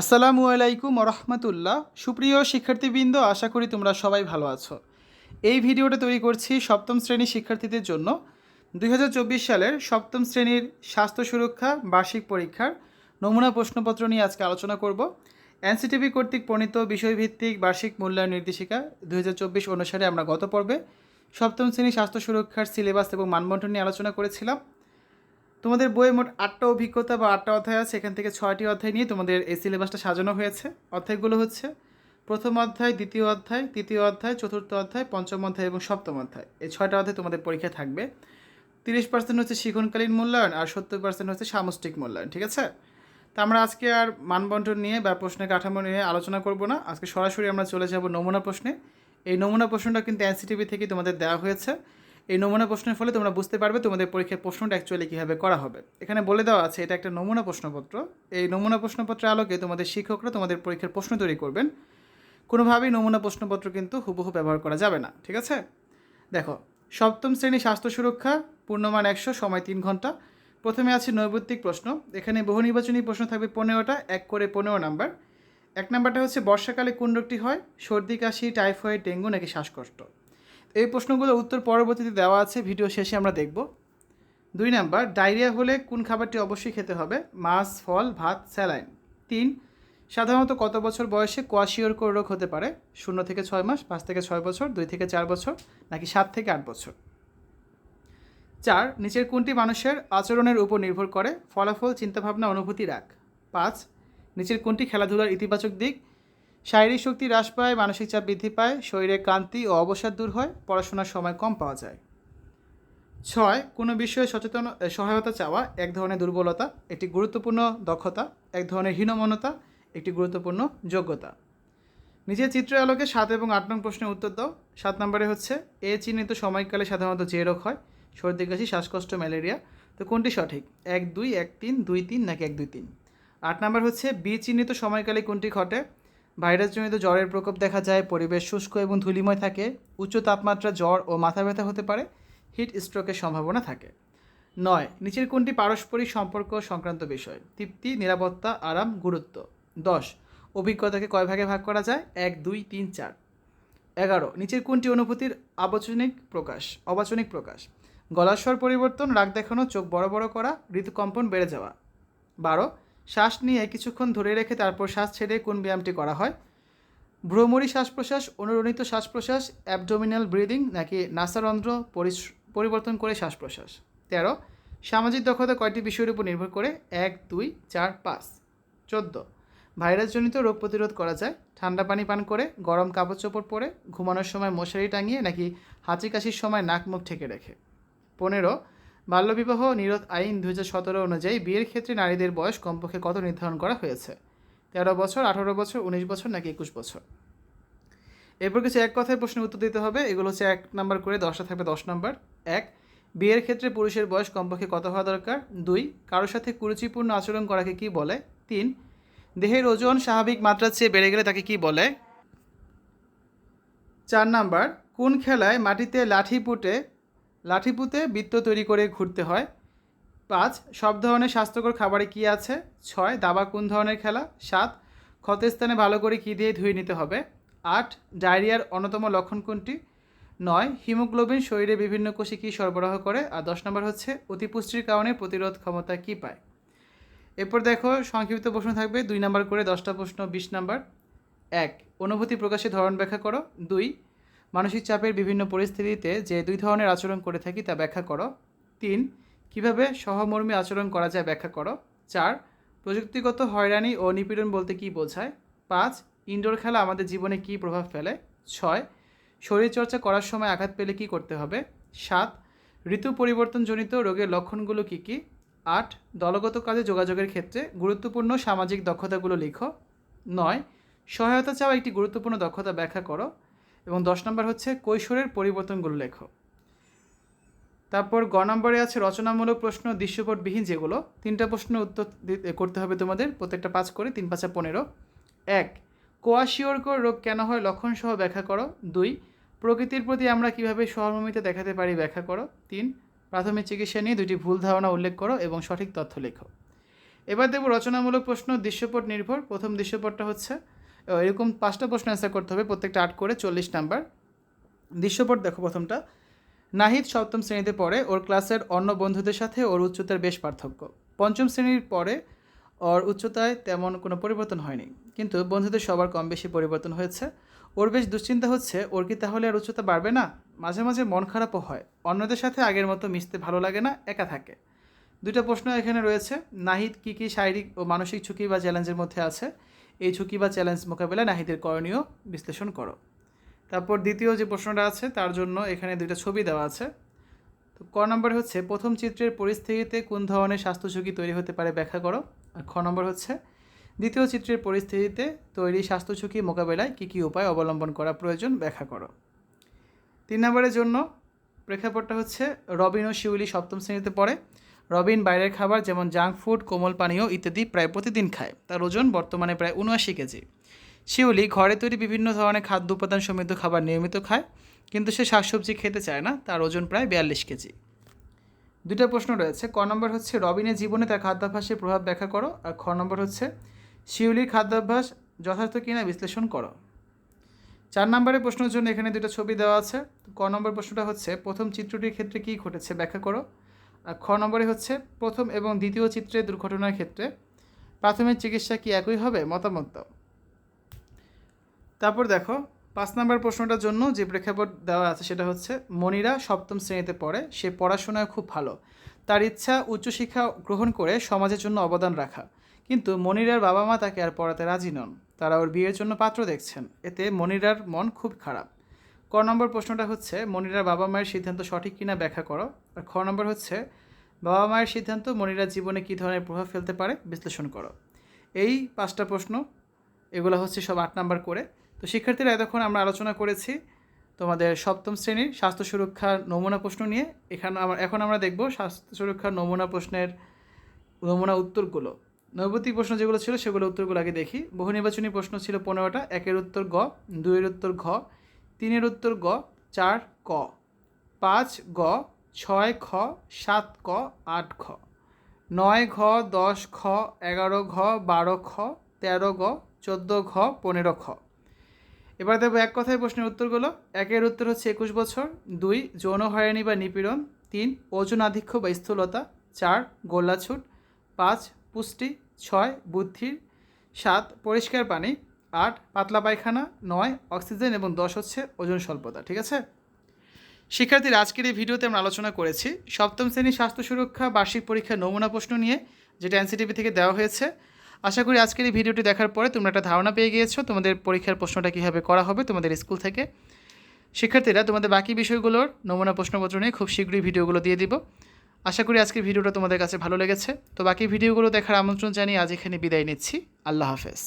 আসসালামু আলাইকুম রহমতুল্লাহ। সুপ্রিয় শিক্ষার্থীবৃন্দ, আশা করি তোমরা সবাই ভালো আছো। এই ভিডিওটা তৈরি করছি সপ্তম শ্রেণির শিক্ষার্থীদের জন্য। দুই হাজার চব্বিশ সালের সপ্তম শ্রেণির স্বাস্থ্য সুরক্ষা, বার্ষিক পরীক্ষার নমুনা প্রশ্নপত্র নিয়ে আজকে আলোচনা করব। এনসিটিভি কর্তৃক প্রণীত বিষয়ভিত্তিক বার্ষিক মূল্যায়ন নির্দেশিকা দুই হাজার চব্বিশ অনুসারে আমরা গত পর্বে সপ্তম শ্রেণির স্বাস্থ্য সুরক্ষার সিলেবাস এবং মানবন্টন নিয়ে আলোচনা করেছিলাম। তোমাদের বইয়ে মোট আটটা অভিজ্ঞতা বা আটটা অধ্যায় আছে, এখান থেকে ছয়টি অধ্যায় নিয়ে তোমাদের এই সিলেবাসটা সাজানো হয়েছে। অধ্যায়গুলো হচ্ছে প্রথম অধ্যায়, দ্বিতীয় অধ্যায়, তৃতীয় অধ্যায়, চতুর্থ অধ্যায়, পঞ্চম অধ্যায় এবং সপ্তম অধ্যায়। এই ছয়টা অধ্যায় তোমাদের পরীক্ষায় থাকবে। তিরিশ পার্সেন্ট হচ্ছে শিখনকালীন মূল্যায়ন আর সত্তর পার্সেন্ট হচ্ছে সামষ্টিক মূল্যায়ন, ঠিক আছে? তা আমরা আজকে আর মানবন্টন নিয়ে বা প্রশ্নের কাঠামো নিয়ে আলোচনা করব না। আজকে সরাসরি আমরা চলে যাব নমুনা প্রশ্নে। এই নমুনা প্রশ্নটা কিন্তু এনসিটিভি থেকে তোমাদের দেওয়া হয়েছে। এই নমুনা প্রশ্নের ফলে তোমরা বুঝতে পারবে তোমাদের পরীক্ষার প্রশ্নটা অ্যাকচুয়ালি কীভাবে করা হবে। এখানে বলে দেওয়া আছে, এটা একটা নমুনা প্রশ্নপত্র। এই নমুনা প্রশ্নপত্রের আলোকে তোমাদের শিক্ষকরা তোমাদের পরীক্ষার প্রশ্ন তৈরি করবেন। কোনোভাবেই নমুনা প্রশ্নপত্র কিন্তু হুবহু ব্যবহার করা যাবে না, ঠিক আছে? দেখো, সপ্তম শ্রেণি স্বাস্থ্য সুরক্ষা, পূর্ণমান একশো, সময় তিন ঘণ্টা। প্রথমে আছে নৈবত্তিক প্রশ্ন। এখানে বহু নির্বাচনী প্রশ্ন থাকবে পনেরোটা, এক করে পনেরো নাম্বার। এক নাম্বারটা হচ্ছে, বর্ষাকালে কোন রোগটি হয়? সর্দি, কাশি, টাইফয়েড, ডেঙ্গু নাকি শ্বাসকষ্ট? এই প্রশ্নগুলোর উত্তর পরবর্তীতে দেওয়া আছে, ভিডিও শেষে আমরা দেখব। দুই নাম্বার, ডায়রিয়া হলে কোন খাবারটি অবশ্যই খেতে হবে? মাছ, ফল, ভাত, স্যালাইন। তিন, সাধারণত কত বছর বয়সে কোয়াশিওরকোর রোগ হতে পারে? শূন্য থেকে ছয় মাস, পাঁচ থেকে ছয় বছর, দুই থেকে চার বছর, নাকি সাত থেকে আট বছর? চার, নিচের কোনটি মানুষের আচরণের উপর নির্ভর করে? ফলাফল, চিন্তাভাবনা, অনুভূতি রাখ পাঁচ, নিচের কোনটি খেলাধুলার ইতিবাচক দিক শারীরিক শক্তি হ্রাস পায়, মানসিক চাপ বৃদ্ধি পায়, শরীরে ক্লান্তি ও অবসাদ দূর হয়, পড়াশোনার সময় কম পাওয়া যায়। ছয়, কোনো বিষয়ে সচেতন সহায়তা চাওয়া এক ধরনের দুর্বলতা, একটি গুরুত্বপূর্ণ দক্ষতা, এক ধরনের হীনমনতা একটি গুরুত্বপূর্ণ যোগ্যতা। নিজের চিত্র আলোকে সাত এবং আট নং প্রশ্নের উত্তর দাও। সাত নম্বরে হচ্ছে, এ চিহ্নিত সময়কালে সাধারণত যে রোগ হয়? সর্দি, কাশি, শ্বাসকষ্ট, ম্যালেরিয়া। তো কোনটি সঠিক? এক, দুই, এক, তিন, দুই, তিন নাকি এক, দুই, তিন? আট নম্বর হচ্ছে, বি চিহ্নিত সময়কালে কোনটি ঘটে? ভাইরাসজনিত জ্বরের প্রকোপ দেখা যায়, পরিবেশ শুষ্ক এবং ধূলিময় থাকে, উচ্চ তাপমাত্রা জ্বর ও মাথা ব্যথা হতে পারে, হিট স্ট্রোকের সম্ভাবনা থাকে। নয়, নিচের কোনটি পারস্পরিক সম্পর্ক সংক্রান্ত বিষয়? তৃপ্তি, নিরাপত্তা, আরাম, গুরুত্ব। দশ, অভিজ্ঞতাকে কয় ভাগে ভাগ করা যায়? এক, দুই, তিন, চার। এগারো, নিচের কোনটি অনুভূতির আবচনিক প্রকাশ? অবাচনিক প্রকাশ। গলার স্বর পরিবর্তন, রাগ দেখানো, চোখ বড় বড় করা ঋতুকম্পন বেড়ে যাওয়া। বারো শ্বাস নিয়ে কিছুক্ষণ ধরে রেখে তারপর শ্বাস ছেড়ে কোন ব্যায়ামটি করা হয়? ভ্রমরি শ্বাস প্রশ্বাস অনুরণিত শ্বাস প্রশ্বাস অ্যাবডোমিনাল ব্রিদিং নাকি নাসারন্ধ্র পরিবর্তন করে শ্বাস প্রশ্বাস তেরো, সামাজিক দক্ষতা কয়টি বিষয়ের উপর নির্ভর করে? এক, দুই, চার, পাঁচ। চোদ্দ, ভাইরাসজনিত রোগ প্রতিরোধ করা যায়? ঠান্ডা পানি পান করে, গরম কাপড় চোপড় পরে, ঘুমানোর সময় মশারি টাঙিয়ে নাকি হাঁচি কাশির সময় নাক মুখ ঠেকে রেখে? পনেরো বাল্যবিবাহ, নিরোধ আইন দু হাজার সতেরো অনুযায়ী বিয়ের ক্ষেত্রে নারীদের বয়স কমপক্ষে কত নির্ধারণ করা হয়েছে? তেরো বছর, আঠারো বছর, উনিশ বছর নাকি একুশ বছর? এরপর কিছু এক কথায় প্রশ্নের উত্তর দিতে হবে। এগুলো হচ্ছে এক নাম্বার করে, দশটা থাকবে দশ নাম্বার। এক, বিয়ের ক্ষেত্রে পুরুষের বয়স কমপক্ষে কত হওয়া দরকার? দুই, কারোর সাথে কুরুচিপূর্ণ আচরণ করাকে কি বলে? তিন, দেহের ওজন স্বাভাবিক মাত্রার চেয়ে বেড়ে গেলে তাকে কি বলে? চার নাম্বার, কোন খেলায় মাটিতে লাঠি পুঁতে লাঠি পুঁতে বৃত্ত তৈরি করে ঘুরতে হয়। পাঁচ, সব ধরনের স্বাস্থ্যকর খাবারে কী আছে? ছয়, দাবা কোন ধরনের খেলা? সাত ক্ষতস্থানে ভালো করে কী দিয়ে ধুয়ে নিতে হবে? আট, ডায়রিয়ার অন্যতম লক্ষণ কোনটি? নয়, হিমোগ্লোবিন শরীরে বিভিন্ন কোষে কী সরবরাহ করে? আর দশ নম্বর হচ্ছে, অতিপুষ্টির কারণে প্রতিরোধ ক্ষমতা কী পায়? এরপর দেখো, সংক্ষিপ্ত প্রশ্ন থাকবে, দুই নম্বর করে দশটা প্রশ্ন, বিশ নাম্বার। এক, অনুভূতি প্রকাশে ধরন ব্যাখ্যা করো। দুই মানসিক চাপের বিভিন্ন পরিস্থিতিতে যে দুই ধরনের আচরণ করে থাকি তা ব্যাখ্যা করো। তিন, কীভাবে সহমর্মী আচরণ করা যায় ব্যাখ্যা করো। চার, প্রযুক্তিগত হয়রানি ও নিপীড়ন বলতে কী বোঝায়। পাঁচ, ইনডোর খেলা আমাদের জীবনে কী প্রভাব ফেলে। ছয়, শরীরচর্চা করার সময় আঘাত পেলে কী করতে হবে। সাত, ঋতু পরিবর্তনজনিত রোগের লক্ষণগুলো কী কী। আট, দলগত কাজে যোগাযোগের ক্ষেত্রে গুরুত্বপূর্ণ সামাজিক দক্ষতাগুলো লিখো। নয়, সহায়তা চাওয়া একটি গুরুত্বপূর্ণ দক্ষতা ব্যাখ্যা করো। এবং দশ নম্বর হচ্ছে কৈশোরের পরিবর্তনগুলো লেখো। তারপর গ নম্বরে আছে রচনামূলক প্রশ্ন দৃশ্যপটবিহীন যেগুলো। তিনটা প্রশ্নের উত্তর করতে হবে তোমাদের। প্রত্যেকটা পাঁচ করে, তিন, পাঁচা পনেরো। এক কোয়াশিওরকর রোগ কেন হয় লক্ষণ সহ ব্যাখ্যা করো। দুই, প্রকৃতির প্রতি আমরা কীভাবে সহমর্মিতা দেখাতে পারি ব্যাখ্যা করো। তিন, প্রাথমিক চিকিৎসা নিয়ে দুটি ভুল ধারণা উল্লেখ করো এবং সঠিক তথ্য লেখো। এবার দেবো রচনামূলক প্রশ্ন দৃশ্যপট নির্ভর। প্রথম দৃশ্যপটটা হচ্ছে এরকম পাঁচটা প্রশ্ন অ্যান্সার করতে হবে, প্রত্যেকটা আট করে চল্লিশ নাম্বার দৃশ্যপট দেখো প্রথমটা। নাহিদ সপ্তম শ্রেণীতে পড়ে, ওর ক্লাসের অন্য বন্ধুদের সাথে ওর উচ্চতার বেশ পার্থক্য। পঞ্চম শ্রেণির পরে ওর উচ্চতায় তেমন কোনো পরিবর্তন হয়নি, কিন্তু বন্ধুদের সবার কম বেশি পরিবর্তন হয়েছে। ওর বেশ দুশ্চিন্তা হচ্ছে, ওর কি তাহলে আর উচ্চতা বাড়বে না? মাঝে মাঝে মন খারাপও হয়, অন্যদের সাথে আগের মতো মিশতে ভালো লাগে না, একা থাকে। দুটো প্রশ্ন এখানে রয়েছে, নাহিদ কী কী শারীরিক ও মানসিক ঝুঁকি বা চ্যালেঞ্জের মধ্যে আছে? এই ঝুঁকি বা চ্যালেঞ্জ মোকাবেলায় নাহিদের করণীয় বিশ্লেষণ করো। তারপর দ্বিতীয় যে প্রশ্নটা আছে, তার জন্য এখানে দুইটা ছবি দেওয়া আছে। তো ক নম্বর হচ্ছে, প্রথম চিত্রের পরিস্থিতিতে কোন ধরনের স্বাস্থ্য ঝুঁকি তৈরি হতে পারে ব্যাখ্যা করো। আর খ নম্বর হচ্ছে, দ্বিতীয় চিত্রের পরিস্থিতিতে তৈরি স্বাস্থ্য ঝুঁকি মোকাবেলায় কী কী উপায় অবলম্বন করা প্রয়োজন ব্যাখ্যা করো। তিন নম্বরের জন্য প্রেক্ষাপটটা হচ্ছে, রবিন ও শিউলি সপ্তম শ্রেণীতে পড়ে। রবিন বাইরের খাবার যেমন জাঙ্ক ফুড, কোমল পানীয় ইত্যাদি প্রায় প্রতিদিন খায়। তার ওজন বর্তমানে প্রায় উনআশি কেজি। শিউলি ঘরে তৈরি বিভিন্ন ধরনের খাদ্য উপাদান সমৃদ্ধ খাবার নিয়মিত খায়, কিন্তু সে শাকসবজি খেতে চায় না, তার ওজন প্রায় বিয়াল্লিশ কেজি। দুটো প্রশ্ন রয়েছে, ক নম্বর হচ্ছে রবিনের জীবনে তার খাদ্যাভ্যাসের প্রভাব ব্যাখ্যা করো, আর খ নম্বর হচ্ছে শিউলির খাদ্যাভ্যাস যথার্থ কিনা বিশ্লেষণ করো। চার নম্বরের প্রশ্নের জন্য এখানে দুটো ছবি দেওয়া আছে ক নম্বর প্রশ্নটা হচ্ছে, প্রথম চিত্রটির ক্ষেত্রে কী ঘটেছে ব্যাখ্যা করো। খ নম্বরে হচ্ছে, প্রথম এবং দ্বিতীয় চিত্রের দুর্ঘটনার ক্ষেত্রে প্রাথমিক চিকিৎসা কি একই হবে? মতামত দাও। তারপর দেখো, পাঁচ নম্বর প্রশ্নটার জন্য যে প্রেক্ষাপট দেওয়া আছে সেটা হচ্ছে, মনিরা সপ্তম শ্রেণীতে পড়ে, সে পড়াশোনায় খুব ভালো। তার ইচ্ছা উচ্চশিক্ষা গ্রহণ করে সমাজের জন্য অবদান রাখা। কিন্তু মনিরার বাবা মা তাকে আর পড়াতে রাজি নন। তারা ওর বিয়ের জন্য পাত্র দেখছেন। এতে মনিরার মন খুব খারাপ। ক নম্বর প্রশ্নটা হচ্ছে মনিরা বাবা মায়ের সিদ্ধান্ত সঠিক কিনা ব্যাখ্যা করো। আর খ নম্বর হচ্ছে, বাবা মায়ের সিদ্ধান্ত মনিরা জীবনে কী ধরনের প্রভাব ফেলতে পারে? বিশ্লেষণ করো। এই পাঁচটা প্রশ্ন, এগুলো হচ্ছে সব আট নাম্বার করে। তো শিক্ষার্থীরা এতক্ষণ আমরা আলোচনা করেছি তোমাদের সপ্তম শ্রেণির স্বাস্থ্য সুরক্ষার নমুনা প্রশ্ন নিয়ে। এখানে আমরা এখন আমরা দেখব স্বাস্থ্য সুরক্ষার নমুনা প্রশ্নের নমুনা উত্তরগুলো। নৈবতিক প্রশ্ন যেগুলো ছিল সেগুলো উত্তরগুলো আগে দেখি। বহু নির্বাচনী প্রশ্ন ছিল পনেরোটা, একের উত্তর গ, দুইয়ের উত্তর ঘ তিনের উত্তর গ, চার ক, পাঁচ গ, ছয় খ, সাত ক, আট খ। নয় ঘ, দশ খ এগারো ঘ, বারো খ তেরো গ চোদ্দ ঘ, পনেরো খ এবার দেবো এক কথায় প্রশ্নের উত্তরগুলো। একের উত্তর হচ্ছে একুশ বছর, দুই, যৌন হয়রানি বা নিপীড়ন, তিন ওজন আধিক্য বা স্থূলতা, চার, গোল্লাছুট, পাঁচ, পুষ্টি, ছয়, বুদ্ধির, সাত, পরিষ্কার পানি আট, পাতলা পায়খানা, নয়, অক্সিজেন এবং দশ হচ্ছে ওজন স্বল্পতা, ঠিক আছে? শিক্ষার্থীরা, আজকের এই ভিডিওতে আমরা আলোচনা করেছি সপ্তম শ্রেণির স্বাস্থ্য সুরক্ষা বার্ষিক পরীক্ষার নমুনা প্রশ্ন নিয়ে, যেটা এনসিটিভি থেকে দেওয়া হয়েছে। আশা করি আজকের এই ভিডিওটি দেখার পরে তোমরা একটা ধারণা পেয়ে গিয়েছো তোমাদের পরীক্ষার প্রশ্নটা কীভাবে করা হবে তোমাদের স্কুল থেকে। শিক্ষার্থীরা, তোমাদের বাকি বিষয়গুলোর নমুনা প্রশ্নপত্র নিয়ে খুব শীঘ্রই ভিডিওগুলো দিয়ে দিব। আশা করি আজকের ভিডিওটা তোমাদের কাছে ভালো লেগেছে। তো বাকি ভিডিওগুলো দেখার আমন্ত্রণ জানিয়ে আজ এখানে বিদায় নিচ্ছি। আল্লাহ হাফেজ।